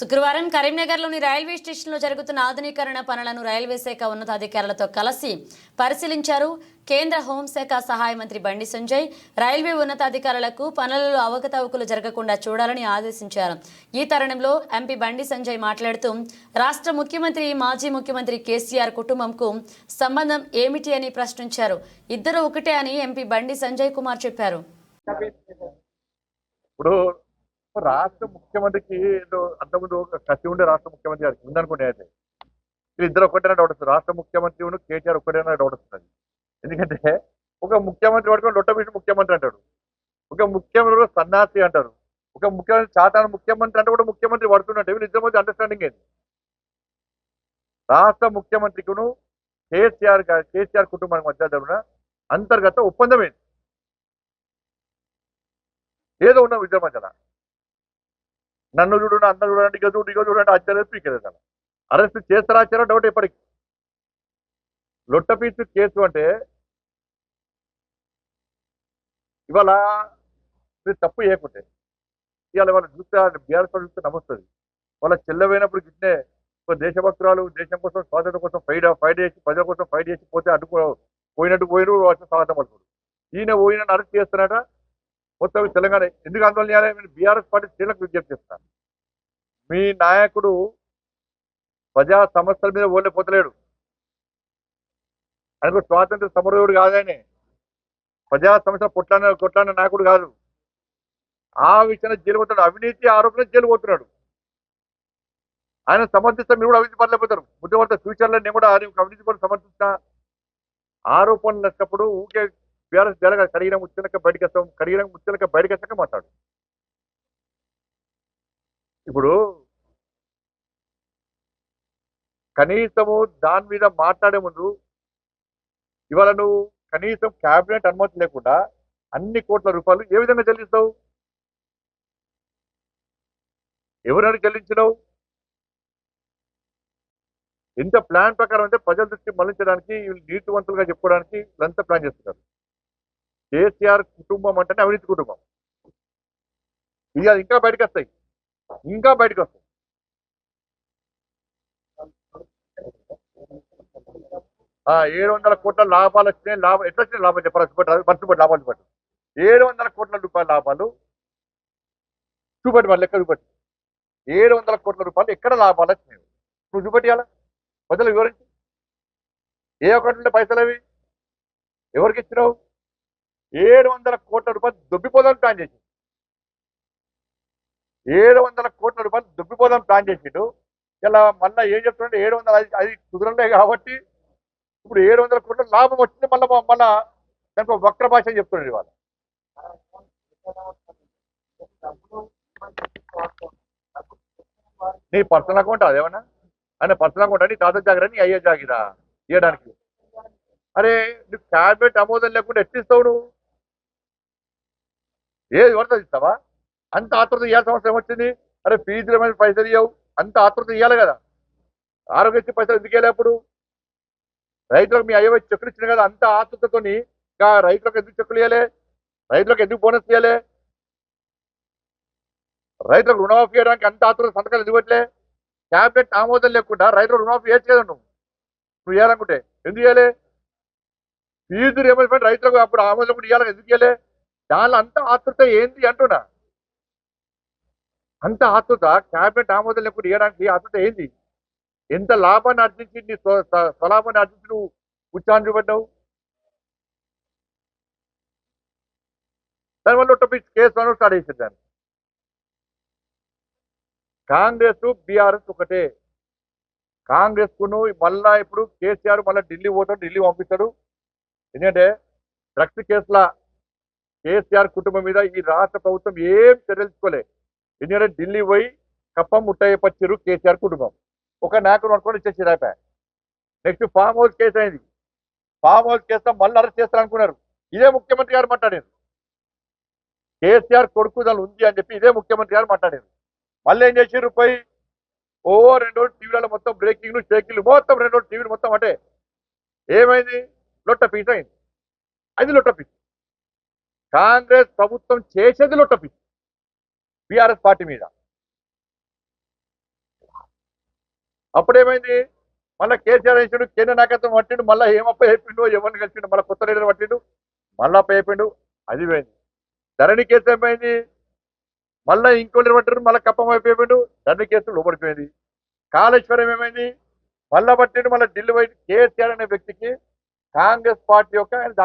శుక్రవారం కరీంనగర్లోని రైల్వే స్టేషన్లో జరుగుతున్న ఆధునీకరణ పనులను రైల్వే శాఖ ఉన్నతాధికారులతో కలిసి పరిశీలించారు. కేంద్ర హోంశాఖ సహాయ మంత్రి బండి సంజయ్ రైల్వే ఉన్నతాధికారులకు పనులలో అవకతవకలు జరగకుండా చూడాలని ఆదేశించారు. ఈ తరుణంలో ఎంపీ బండి సంజయ్ మాట్లాడుతూ రాష్ట్ర ముఖ్యమంత్రి మాజీ ముఖ్యమంత్రి కేసీఆర్ కుటుంబంకు సంబంధం ఏమిటి అని ప్రశ్నించారు. ఇద్దరు ఒకటే అని ఎంపీ బండి సంజయ్ కుమార్ చెప్పారు. ఇప్పుడు రాష్ట్ర ముఖ్యమంత్రికి ఏదో అంతకుముందు ఒక కసి ఉండే రాష్ట్ర ముఖ్యమంత్రి గారికి ఉందనుకోండి అయితే. వీళ్ళు ఇద్దరు ఒకటేనా డౌట్ వస్తుంది రాష్ట్ర ముఖ్యమంత్రి ఉన్న కేటీఆర్ ఒకటేనా డౌట్ వస్తుంది ఎందుకంటే ఒక ముఖ్యమంత్రి పడుకొని లొట్టబీసి ముఖ్యమంత్రి అంటాడు. ఒక ముఖ్యమంత్రి సన్నాసి అంటారు. ఒక ముఖ్యమంత్రి చాతాన ముఖ్యమంత్రి అంటే కూడా ముఖ్యమంత్రి పడుతున్నట్టు. వీళ్ళు ఇద్దరు మధ్య అండర్స్టాండింగ్ ఏంది? రాష్ట్ర ముఖ్యమంత్రికును కేసీఆర్ కేసీఆర్ కుటుంబానికి మధ్య జరిగిన అంతర్గత ఒప్పందం ఏంది? ఏదో ఉన్న ఇద్దరు మధ్యన. నన్ను చూడండి అన్న చూడండి ఇక చూడు ఇక చూడండి అచ్చలేదు ఇక్కడ అరెస్ట్ చేస్తారా చేరా డౌట్ ఎప్పటికి లొట్టపీచు కేసు అంటే ఇవాళ మీరు తప్పు చేయకుంటే ఇవాళ వాళ్ళ చూస్తే బీఆర్ఎస్ చూస్తే నమ్మొస్తుంది వాళ్ళ చెల్లవైనప్పుడు గిట్నే దేశభక్తురాలు దేశం కోసం స్వాతంత్రం కోసం ఫైట్ ఫైట్ చేసి ప్రజల కోసం ఫైట్ చేసి పోతే అడ్డుకో పోయినట్టు పోయిన వచ్చి స్వాగతం పలుకుడు ఈయన పోయిన అరెస్ట్ చేస్తున్నాడ? మొత్తం తెలంగాణ ఎందుకు ఆందోళన చేయాలి నేను బీఆర్ఎస్ పార్టీ స్త్రీలకు విజ్ఞప్తి చేస్తాను మీ నాయకుడు ప్రజా సమస్యల మీద ఓడిపోతలేడు పోతలేడు ఆయనకు స్వాతంత్ర సమరయోడు కాదాయనే ప్రజా సమస్య కొట్లాడిన కొట్లాడిన నాయకుడు కాదు. ఆ విషయంలో జైలు పోతాడు అవినీతి ఆరోపణ జైలు పోతున్నాడు ఆయన సమర్థిస్తే మీరు కూడా అవినీతి పడలేకపోతారు ముందు ఫ్యూచర్లో నేను కూడా అవినీతి కూడా సమర్థిస్తా. ఆరోపణలు వచ్చినప్పుడు ఊకే బీఆర్ఎస్ జరగ కడిగిన ముచ్చలక బయటకు వస్తాం కడిగిన ముచ్చలక బయటకు వచ్చాక మాట్లాడు. ఇప్పుడు కనీసము దాని మీద మాట్లాడే ముందు ఇవాళ నువ్వు కనీసం క్యాబినెట్ అనుమతి లేకుండా అన్ని కోట్ల రూపాయలు ఏ విధంగా చెల్లిస్తావు? ఎవరైనా చెల్లించినావు? ఎంత ప్లాన్ ప్రకారం అంటే ప్రజల దృష్టి మళ్ళించడానికి వీళ్ళు నీతివంతులుగా చెప్పుకోవడానికి వీళ్ళంతా ప్లాన్ చేస్తున్నారు. కేసీఆర్ కుటుంబం అంటేనే అవినీతి కుటుంబం. ఇక ఇంకా బయటకు వస్తాయి ఇంకా బయటకు వస్తాయి ఆ, ఏడు వందల కోట్ల లాభాలు వచ్చినాయి. లాభం ఎట్లా వచ్చినాయి లాభం చెప్పారు పట్టుబడి లాభాలు చూపట్టు ఏడు వందల కోట్ల రూపాయల లాభాలు చూపట్టి వాళ్ళు లెక్క చూపట్టి. ఏడు వందల కోట్ల రూపాయలు ఎక్కడ లాభాలు వచ్చినాయి? నువ్వు చూపెట్టియాలా? ప్రజలు వివరించి. ఏ ఒకటి ఉండే పైసలు అవి? ఎవరికి ఇచ్చినావు? ఏడు వందల కోట్ల రూపాయలు దొబ్బిపోదాం ప్లాన్ చేసి ఏడు వందల కోట్ల రూపాయలు దొబ్బిపోదాం ప్లాన్ చేసిండు. ఇలా మళ్ళీ ఏం చెప్తుంటే ఏడు వందల అది అది కుదరలే కాబట్టి ఇప్పుడు ఏడు వందల కోట్ల లాభం వచ్చింది మళ్ళీ మళ్ళా దానికి వక్ర భాష చెప్తున్నాడు ఇవాళ. నీ పర్సనల్ అకౌంట్ అదేమన్నా అనే పర్సనల్ అకౌంట్ నీ తాత జాగిరా నీ అయ్యే జాగిరా? ఇవ్వడానికి అరే నువ్వు క్యాబినెట్ ఆమోదం లేకుండా ఎట్టిస్తావు నువ్వు? ఏది పడుతుంది ఇస్తావా? అంత ఆతృత ఇవ్వాల్సిన అవసరం వచ్చింది అరే ఫీజుల మీద పైసలు ఇవ్వవు అంత ఆతృత ఇవ్వాలి కదా. ఆరోగ్యశ్రీ పైసలు ఎందుకు వెళ్ళేప్పుడు అప్పుడు? రైతులకు మీ అయ్యవ చెక్కులు ఇచ్చిన కదా అంత ఆతృతతోని ఇంకా రైతులకు ఎందుకు చెక్కులు ఇవ్వలే రైతులకు ఎందుకు బోనస్ ఇవ్వలే రైతులకు రుణమాఫీ చేయడానికి అంత ఆతృత సంతకాలు ఎందుకు పెట్టలే? క్యాబినెట్ ఆమోదం లేకుండా రైతులకు రుణమాఫీ చేయొచ్చు కదా నువ్వు. నువ్వు ఇవ్వాలనుకుంటే ఎందుకు ఇవ్వాలి ఫీజు రియంబర్స్మెంట్ రైతులకు అప్పుడు ఆమోదం కూడా ఇవ్వాలి ఎందుకు ఇవ్వలే దానిలో అంత ఆతృత ఏంది అంటున్నా? అంత ఆతృత క్యాబినెట్ ఆమోదం లేకుండా ఇవ్వడానికి ఆతృత ఏంది? ఎంత లాభాన్ని అర్జించి నీ స్వలాభాన్ని అర్జించి నువ్వు ఉచ్చాన్ని చూపెట్టావు దానివల్ల ఒక కేసు అని స్టార్ట్ చేసేది దాన్ని. కాంగ్రెస్ బీఆర్ఎస్ ఒకటే. కాంగ్రెస్ కును మళ్ళా ఇప్పుడు కేసీఆర్ మళ్ళీ ఢిల్లీ పోతాడు ఢిల్లీ పంపిస్తాడు. ఎందుకంటే డ్రగ్స్ కేసుల కేసీఆర్ కుటుంబం మీద ఈ రాష్ట్ర ప్రభుత్వం ఏం చర్యలు ఎందుకంటే ఢిల్లీ పోయి కప్పం ముట్టయ్య పచ్చిరు కేసీఆర్ కుటుంబం. ఒక నాకు అనుకోని ఇచ్చేసి రాపా నెక్స్ట్ ఫామ్ హౌస్ కేసు అయింది. ఫామ్ హౌస్ కేసులో మళ్ళీ అరెస్ట్ చేస్తారనుకున్నారు. ఇదే ముఖ్యమంత్రి గారు మాట్లాడారు. కేసీఆర్ కొడుకు దాని ఉంది అని చెప్పి ఇదే ముఖ్యమంత్రి గారు మాట్లాడారు. మళ్ళీ ఏం చేసారు పోయి? ఓ రెండు రోజులు టీవీలలో మొత్తం బ్రేకింగ్లు షేకింగ్లు మొత్తం రెండు రోజులు టీవీలు మొత్తం అంటే ఏమైంది? లొట్ట పీస్ అయింది అది లొట్ట పీస్ కాంగ్రెస్ ప్రభుత్వం చేసేది లొట్ట బీఆర్ఎస్ పార్టీ మీద. అప్పుడేమైంది? మళ్ళీ కేసీఆర్ వేసిండు కేంద్ర నాయకత్వం పట్టిండు మళ్ళీ హేమప్ప చెప్పిండు ఎవరిని కలిసిండు మళ్ళీ కొత్త లీడర్ పట్టిండు మళ్ళీ చెప్పిండు అది పోయింది. ధరణి కేసు ఏమైంది? మళ్ళీ ఇంకో లీడర్ పట్టారు మళ్ళీ కప్పం అయిపోయిండు ధరణి కేసు లోపడిపోయింది కాళేశ్వరం ఏమైంది? మళ్ళా పట్టిండు మళ్ళీ ఢిల్లీ పోయి కేసీఆర్ అనే వ్యక్తికి కాంగ్రెస్ పార్టీ యొక్క